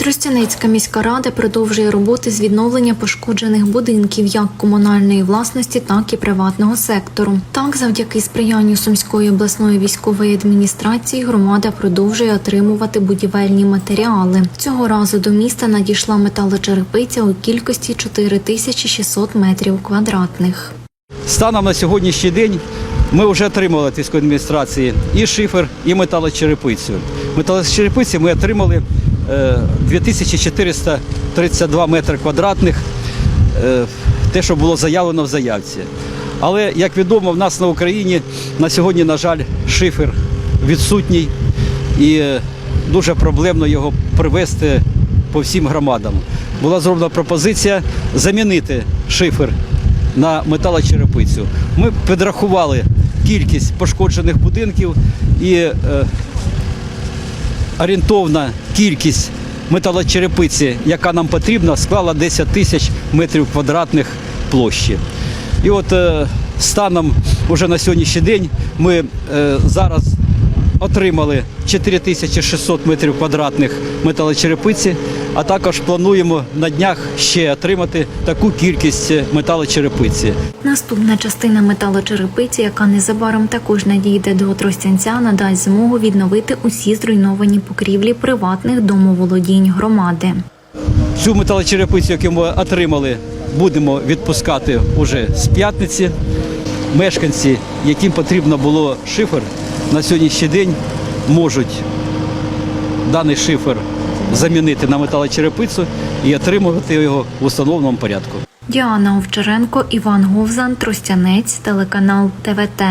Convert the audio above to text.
Тростяницька міська рада продовжує роботи з відновлення пошкоджених будинків як комунальної власності, так і приватного сектору. Так, завдяки сприянню Сумської обласної військової адміністрації громада продовжує отримувати будівельні матеріали. Цього разу до міста надійшла металочерепиця у кількості 4600 метрів квадратних. Станом на сьогоднішній день ми вже отримали від адміністрації і шифер, і металочерепицю. Металочерепиці ми отримали 2432 метри квадратних, е, те, що було заявлено в заявці. Але, як відомо, в нас на Україні на сьогодні, на жаль, шифер відсутній і е, дуже проблемно його привезти по всім громадам. Була зроблена пропозиція замінити шифер на металочерепицю. Ми підрахували кількість пошкоджених будинків і е, кількість металочерепиці, яка нам потрібна, склала 10 тисяч метрів квадратних площі. І от е, станом уже на сьогоднішній день ми е, зараз отримали 4600 метрів квадратних металочерепиці, а також плануємо на днях ще отримати таку кількість металочерепиці. Наступна частина металочерепиці, яка незабаром також надійде до Тростянця, надасть змогу відновити усі зруйновані покрівлі приватних домоволодінь громади. Цю металочерепицю, яку ми отримали, будемо відпускати уже з п'ятниці. Мешканці, яким потрібно було шифер, на сьогоднішній день можуть даний шифер замінити на металочерепицю і отримувати його в установленому порядку. Діана Овчаренко, Іван Говзан, Тростянець, телеканал ТВТ.